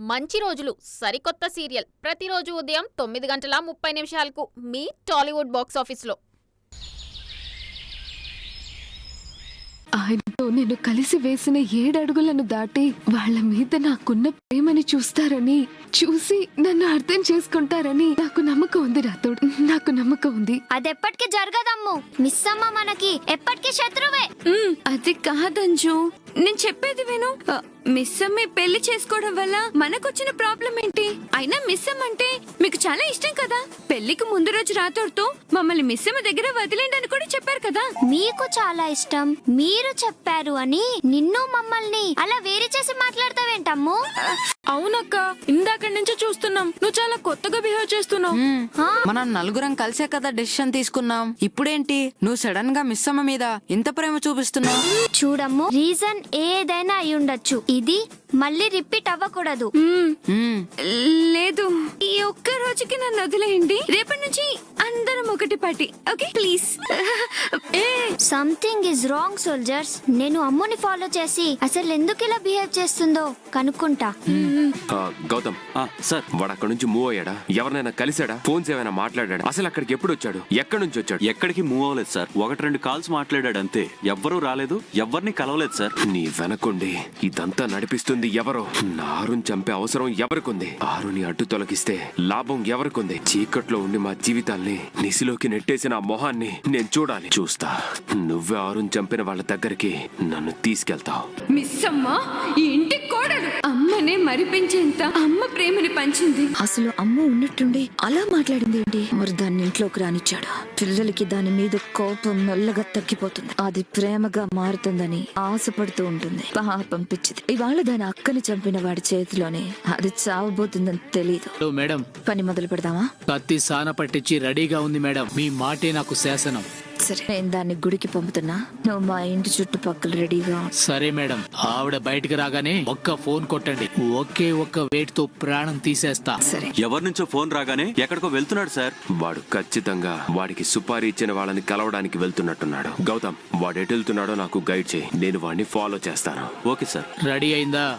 మంచి రోజులు సరికొత్త సీరియల్. ప్రతిరోజు ఉదయం తొమ్మిది గంటల ముప్పై నిమిషాలకు మీ టాలీవుడ్ బాక్స్ ఆఫీస్లో. ఆయనతో నేను కలిసి వేసిన ఏడడుగులను దాటి వాళ్ళ మీద నాకున్న ప్రేమని చూస్తారని చూసి నన్ను అర్థం చేసుకుంటారని నాకు నమ్మకం ఉంది రాతోడు నాకు నమ్మకం ఉంది. అదెప్పటికీ జరగదమ్ము. మిస్ అమ్మ మనకి ఎప్పటికీ శత్రువే. అది కాదంజు. నేను చెప్పేది విను. ఆ, మిస్ అమ్మ పెళ్ళి చేసుకోవడం వల్ల మనకొచ్చిన ప్రాబ్లం ఏంటి? అయినా మిస్ అమ్మ అంటే మీకు చాలా ఇష్టం కదా? పెళ్ళికి ముందు రోజు రాతోడుతో మమ్మల్ని మిస్ అమ్మ దగ్గర వదిలేండి అని కూడా చెప్పారు కదా? మీకు చాలా ఇష్టం. మీరు చెప్పారు అని నిన్ను మమ్మల్ని అలా వేరు చేసి మాట్లాడతావేంటమ్ము? అవునక్క ఇందాక నుంచి చూస్తున్నాం. నువ్వు చాలా కొత్తగా బిహేవ్ చేస్తున్నావు. మనం నలుగురం కలిసే కదా డెసిషన్ తీసుకున్నాం. ఇప్పుడేంటి? నువ్వు సడన్గా మిస్ అమ్మ మీద ఇంత ప్రేమ చూపిస్తున్నావు? చూడమ్ము రీజన్ ఏదైనా అయి ఉండొచ్చు ఇది మళ్ళీ రిపీట్ అవ్వకూడదు. మ్మ్. లేదు. ఈ ఒక్క రోజుకి నన్ను వదిలేయండి. రేపటి నుంచి అందరం ఒకటి పాటి okay? Please. A something is wrong soldiers నేను అమ్ముని ఫాలో చేసి అసలు ఎందుకు ఇలా బిహేవ్ చేస్తుందో కనుక్కుంటా. ఆ, గౌతమ్. ఆ, సార్. వాడు అక్కడ నుంచి మూవ్ అయ్యాడా? ఎవరినైనా కలిసాడా ఫోన్స్ ఏమైనా మాట్లాడాడా? అసలు అక్కడికి ఎప్పుడు వచ్చాడు? ఎక్కడి నుంచి వచ్చాడు? ఎక్కడికి మూవ్ అవ్వలేదు సార్. ఒకటి రెండు కాల్స్ మాట్లాడాడు అంతే. ఎవ్వరూ రాలేదు ఎవ్వరిని కలవలేదు సార్. నీ వెనకుండి ఇదంతా నడిపిస్తుంది ఎవరో? నారుని చంపే అవసరం ఎవరికుంది? ఆరుని అడ్డు తొలగిస్తే లాభం ఎవరికుంది? చీకట్లో ఉండి మా జీవితాల్ని నిసిలోకి నెట్టేసిన ఆ మొహాన్ని నేను చూడాలి. చూస్తా. నువ్వే ఆరుని చంపిన వాళ్ళ దగ్గరికి నన్ను తీసుకెళ్తావు. మిస్ అమ్మ ఈ ఇంటి కోడలు. అమ్మనే మరిపించేంత అమ్మ ప్రేమని పంచింది. అసలు అమ్మ ఉన్నట్టుండి అలా మాట్లాడింది ఏంటి? మరి దాన్ని ఇంట్లోకి రానిచ్చాడు? పిల్లలకి దాని మీద కోపం మెల్లగా తగ్గిపోతుంది. అది ప్రేమగా మారుతుందని ఆశపడుతూ ఉంటుంది. పాపం పిచ్చిది. ఇవాళ దాని అక్కని చంపిన వాడి చేతిలోనే అది చావబోతుందని తెలియదు హలో మేడం. పని మొదలు పెడదామా? కత్తి సాన పట్టించి రెడీగా ఉంది మేడం. మీ మాటే నాకు శాసనం. సరే. నేను దాన్ని గుడికి పంపుతున్నా. నువ్వు మా ఇంటి చుట్టుపక్కల రెడీగా ఉండు. సరే మేడం. ఆవిడ బయటికి రాగానే ఒక్క ఫోన్ కొట్టండి. ఒకే ఒక్క వేట్తో ప్రాణం తీసేస్తా. సరే. ఎవరి నుంచో ఫోన్ రాగానే ఎక్కడికో వెళ్తున్నాడు సార్. వాడు ఖచ్చితంగా వాడికి సుపారీ ఇచ్చిన వాళ్ళని కలవడానికి వెళ్తున్నట్టున్నాడు. గౌతమ్ వాడు ఎటు వెళ్తున్నాడో నాకు గైడ్ చేయి. నేను వాడిని ఫాలో చేస్తాను. Okay sir. రెడీ అయిందా?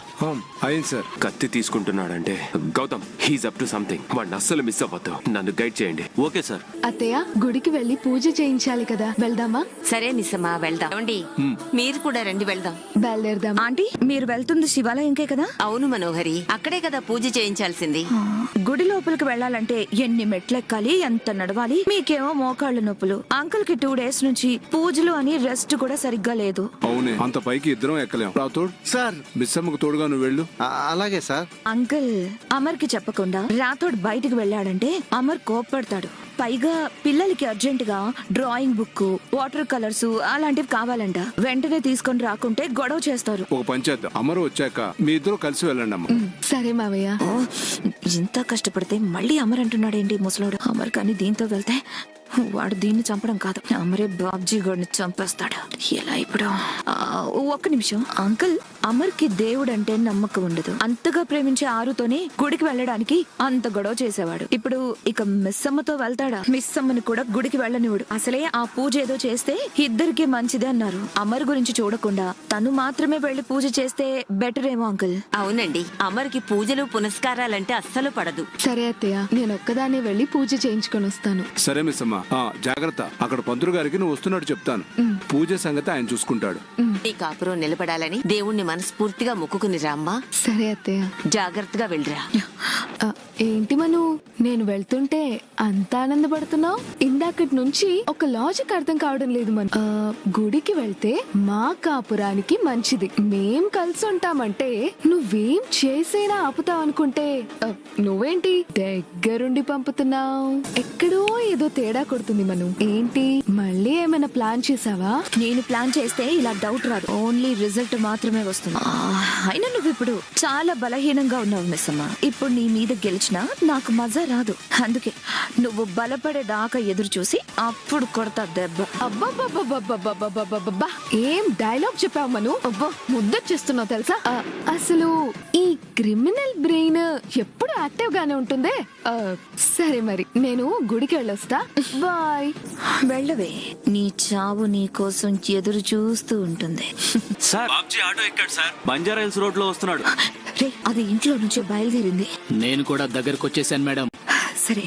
అయింది సార్. కత్తి తీసుకుంటున్నాడంటే Gautam he's up to something వాడిని అస్సలు మిస్ అవ్వద్దు. నన్ను గైడ్ చేయండి. Okay sir. అత్తయ్య గుడికి వెళ్ళి పూజ చేయించాలి కదా. వెళ్దామా? సరే మిస్సమ్మా వెళ్దాం. ఏమండి? మీరు కూడా రండి వెళ్దాం. బయలుదేరదామా? ఆంటీ మీరు వెళ్తుంది శివాలయంకే కదా? అవును మనోహరి. అక్కడే కదా పూజ చేయించాల్సింది. గుడి లోపలికి వెళ్ళాలంటే ఎన్ని మెట్లెక్కాలి ఎంత నడవాలి? మీకేమో మోకాళ్ళ నొప్పులు. అంకుల్కి టూ డేస్ నుంచి పూజలు అని రెస్ట్ కూడా సరిగ్గా లేదు. అవునే. అంత పైకి ఇద్దరం ఎక్కలేం. సార్. బిస్సమ్మకు తోడుగా నువ్వు వెళ్ళు. ఆ- అలాగే సార్. అంకుల్ అమర్కి చెప్పకుండా రాతోడు బయటికి వెళ్ళాడంటే అమర్ కోప్పడతాడు. పైగా పిల్లలకి అర్జెంట్గా డ్రాయింగ్ బుక్ వాటర్ కలర్స్ అలాంటివి కావాలంట. వెంటనే తీసుకొని రాకుంటే గొడవ చేస్తారు. అమరు వచ్చాక మీ ఇద్దరు కలిసి వెళ్ళండి అమ్మ. సరే మావయ్య. ఇంత కష్టపడితే మళ్ళీ అమర్ అంటున్నాడేంటి ముసలోడు? అమర్ కానీ దీంతో వెళ్తే వాడు దీన్ని చంపడం కాదు. అమరే బాబ్జీ గడిని చంపేస్తాడు? ఎలా ఇప్పుడు? ఆ, ఒక్క నిమిషం. అంకుల్ అమర్కి దేవుడు అంటే నమ్మకం ఉండదు. అంతగా ప్రేమించే ఆరుతోనే గుడికి వెళ్ళడానికి అంత గొడవ చేసేవాడు. ఇప్పుడు ఇక మిస్ అమ్మతో వెళ్తాడా? మిస్ అమ్మని కూడా గుడికి వెళ్ళనివాడు అసలే ఆ పూజ ఏదో చేస్తే ఇద్దరికి మంచిదే అన్నారు. అమర్ గురించి చూడకుండా తను మాత్రమే వెళ్ళి పూజ చేస్తే బెటర్ ఏమో అంకుల్. అవునండి. అమర్కి పూజలు పునస్కారాలంటే అస్సలు పడదు. సరే అత్తయ్య నేను ఒక్కదాన్ని వెళ్ళి పూజ చేయించుకొని వస్తాను. సరే మిస్ అమ్మ ఆ, జాగ్రత్త. అక్కడ పంతులు గారికి నువ్వు వస్తున్నట్టు చెప్తాను. పూజ సంగతి ఆయన చూసుకుంటాడు. నీ కాపురం నిలబడాలని దేవుణ్ణి మనస్ఫూర్తిగా మొక్కుకుని రామ్మా సరే అత్తయ్య. జాగ్రత్తగా వెళ్ళిరా. ఏంటి మను? నేను వెళ్తుంటే అంత ఆనందపడుతున్నావు? ఇందాకటి నుంచి ఒక లాజిక్ అర్థం కావడం లేదు మను. గుడికి వెళ్తే మా కాపురానికి మంచిది. మేం కలిసి ఉంటామంటే నువ్వేం చేసేనా ఆపుతావు అనుకుంటే నువ్వేంటి? దగ్గరుండి పంపుతున్నావు. ఎక్కడో ఏదో తేడా కొడుతుంది మను. ఏంటి? మళ్ళీ ఏమైనా ప్లాన్ చేసావా? నేను ప్లాన్ చేస్తే ఇలా డౌట్ రాదు. ఓన్లీ రిజల్ట్ మాత్రమే వస్తుంది. అయినా నువ్వు ఇప్పుడు చాలా బలహీనంగా ఉన్నావు మిస్ అమ్మ ఇప్పుడు నీ మీద గెలిచినా నాకు మజా రాదు. అందుకే నువ్వు బలపడేదాకా ఎదురు చూసి అప్పుడు కొడతా దెబ్బ. ఏం డైలాగ్ చెప్పావు మను? అబ్బా ముద్దొచ్చేస్తున్నావు తెలుసా? ఆ, అసలు ఈ క్రిమినల్ బ్రెయిన్ ఎప్పుడు యాక్టివ్ గానే ఉంటుందే? ఆ, సరే మరి నేను గుడికి వెళ్ళొస్తా. బాయ్. వెళ్ళవే నీ చావు నీ కోసం ఎదురు చూస్తూ ఉంటుంది. సార్. బాబ్జీ ఆటో ఎక్కాడు సార్. బంజారా హిల్స్ రోడ్లో వస్తున్నాడు రే అది ఇంట్లో నుంచి బయలుదేరింది. నేను కూడా దగ్గరకు వచ్చేసాను మేడం. సరే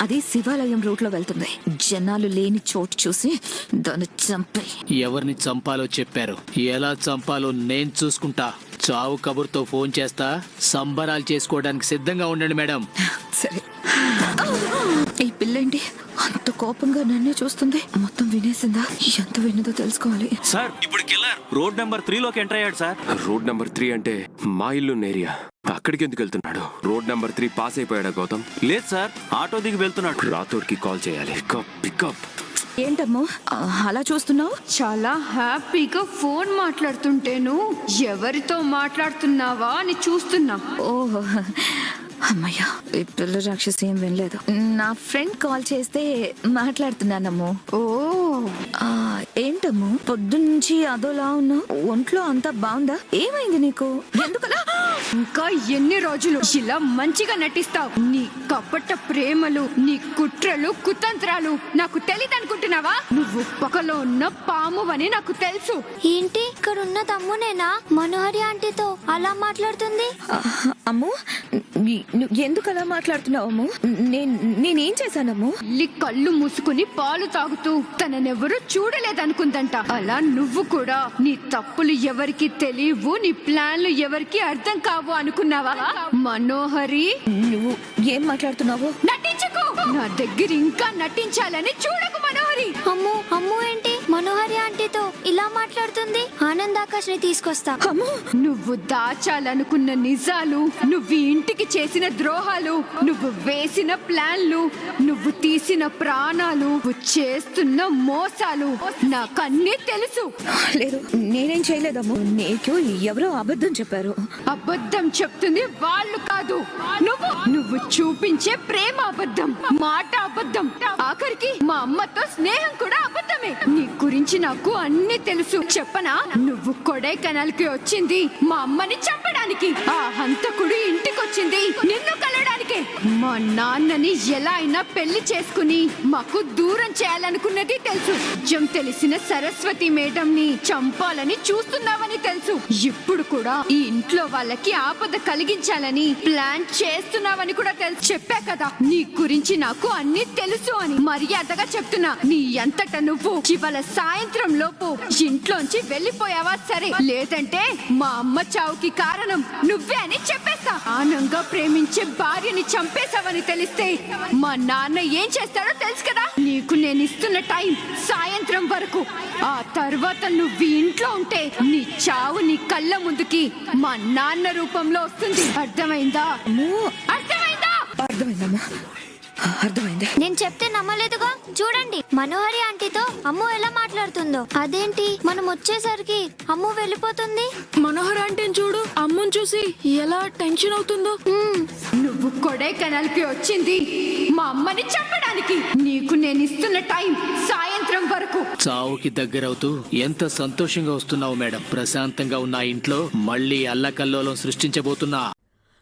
అది శివాలయం రూట్లో వెళ్తుంది. జనాలు లేని చోటు చూసి దాన్ని చంపే ఎవరిని చంపాలో చెప్పారు. ఎలా చంపాలో నేను చూసుకుంటా. చావు కబుర్తో ఫోన్ చేస్తా సంబరాలు చేసుకోవడానికి సిద్ధంగా ఉండండి మేడం. సరే. ఈ పిల్లేంటి అంత కోపంగా నన్నే చూస్తుంది. మొత్తం వినేసిందా? ఎంత విన్నదో తెలుసుకోవాలి. సార్ ఇప్పుడు కిల్లర్ రోడ్ నెంబర్ త్రీ లోకి ఎంటర్ అయ్యాడు సార్. రోడ్ నెంబర్ త్రీ అంటే మా ఇల్లు ఏరియా అక్కడికి ఎందుకు వెళ్తున్నాడు? రోడ్ నెంబర్ త్రీ పాస్ అయిపోయాడా గౌతమ్? లేదు సార్ ఆటో దిగి వెళ్తున్నాడు. రాతోడ్కి కాల్ చేయాలి. పికప్ పికప్ ఏంటమ్మో? అలా చూస్తున్నావు? చాలా హ్యాపీగా ఫోన్ మాట్లాడుతుంటేను ఎవరితో మాట్లాడుతున్నావా అని చూస్తున్నా. ఓహో అమ్మయ్యా ఈ పిల్ల రాక్షసి ఏం వినలేదు. నా ఫ్రెండ్ కాల్ చేస్తే మాట్లాడుతున్నానమ్ము. ఓ. ఏంటమ్ము? పొద్దున్నుంచి అదోలా ఉన్నావు? ఒంట్లో అంతా బాగుందా? ఏమైంది నీకు? ఎందుకలా? ఇంకా ఎన్ని రోజులు ఇలా మంచిగా నటిస్తావు? నీ కపట ప్రేమలు నీ కుట్రలు కుతంత్రాలు నాకు తెలియదు అనుకుంటున్నావా నువ్వు పక్కలో ఉన్న పాము అని నాకు తెలుసు. ఏంటి? ఇక్కడ ఉన్న తమ్మునేనా? మనోహరి ఆంటీతో అలా మాట్లాడుతుంది? అమ్ము ఎందుకు అలా మాట్లాడుతున్నావు నేను నేనేం చేశానమ్ము? ఇల్లి కళ్ళు మూసుకుని పాలు తాగుతూ తననెవరూ చూడలేదనుకుందంట. అలా నువ్వు కూడా నీ తప్పులు ఎవరికి తెలియవు నీ ప్లాన్లు ఎవరికి అర్థం కావు అనుకున్నావా? మనోహరి! నువ్వు ఏం మాట్లాడుతున్నావు? నటించకు! నా దగ్గర ఇంకా నటించాలని చూడకు మనోహరి! అమ్ము అమ్ము ఏంటి? మనోహరి ఆంటీతో ఇలా మాట్లాడుతుంది? ఆనంద్ ఆకాష్ని తీసుకొస్తా. అమ్ము! నువ్వు దాచాలనుకున్న నిజాలు నువ్వు ఈ ఇంటికి చేసిన ద్రోహాలు నువ్వు వేసిన ప్లాన్లు నువ్వు తీసిన ప్రాణాలు నువ్వు చేస్తున్న మోసాలు నాకన్నీ తెలుసు. లేదు నేనేం చేయలేదమ్ము. నీకు ఎవరో అబద్ధం చెప్పారు. అబద్ధం చెప్తుంది వాళ్ళు కాదు. నువ్వు నువ్వు చూపించే ప్రేమ అబద్ధం మాట అబద్ధం. ఆఖరికి మా అమ్మతో స్నేహం కూడా అబద్ధమే. నీ గురించి నాకు అన్ని తెలుసు. చెప్పనా? నువ్వు కొడైకెనాల్కి వచ్చింది మా అమ్మని చంపడానికి. ఆ హంతకుడు ఇంటికొచ్చింది నిన్ను కలడానికి. మా నాన్నని ఎలా అయినా పెళ్ళి చేసుకుని మాకు దూరం చేయాలనుకున్నది తెలుసు. నిజం తెలిసిన సరస్వతి మేడం ని చంపాలని చూస్తున్నావని తెలుసు. ఇప్పుడు కూడా ఈ ఇంట్లో వాళ్ళకి ఆపద కలిగించాలని ప్లాన్ చేస్తున్నావని కూడా తెలుసు. చెప్పా కదా నీ గురించి నాకు అన్ని తెలుసు అని మర్యాదగా చెప్తున్నా. నీ అంతట నువ్వు ఇవాళ సాయంత్రం లోపు ఇంట్లోంచి వెళ్ళిపోయావా సరే? లేదంటే మా అమ్మ చావుకి కారణం నువ్వే అని చెప్పేస్తా. ఆనంగా ప్రేమించే భార్యని చంపేశావని తెలిస్తే మా నాన్న ఏం చేస్తాడో తెలుసు కదా? నీకు నేను ఇస్తున్న టైం సాయంత్రం వరకు. ఆ తర్వాత నువ్వు ఇంట్లో ఉంటే నీ చావు నీ కళ్ళ ముందుకి మా నాన్న రూపంలో వస్తుంది. అర్థమైందా? అర్థమైందా? అర్థమైందమ్మా. అర్థమైంది. నేను చెప్తే నమ్మలేదుగా? చూడండి మనోహరి ఆంటీతో అమ్ము ఎలా మాట్లాడుతుందో. అదేంటి? మనం వచ్చేసరికి అమ్ము వెళ్ళిపోతుంది? మనోహర్ అంటే చూడు అమ్మని చూసి ఎలా టెన్షన్ అవుతుందో. నువ్వు కొడైకెనాల్కి వచ్చింది మా అమ్మని చంపడానికి. నీకు నేను ఇస్తున్న టైం సాయంత్రం వరకు. చావుకి దగ్గరవుతూ ఎంత సంతోషంగా వస్తున్నావు మేడం. ప్రశాంతంగా ఉన్న ఆ ఇంట్లో మళ్ళీ అల్లకల్లోలం సృష్టించబోతున్నా.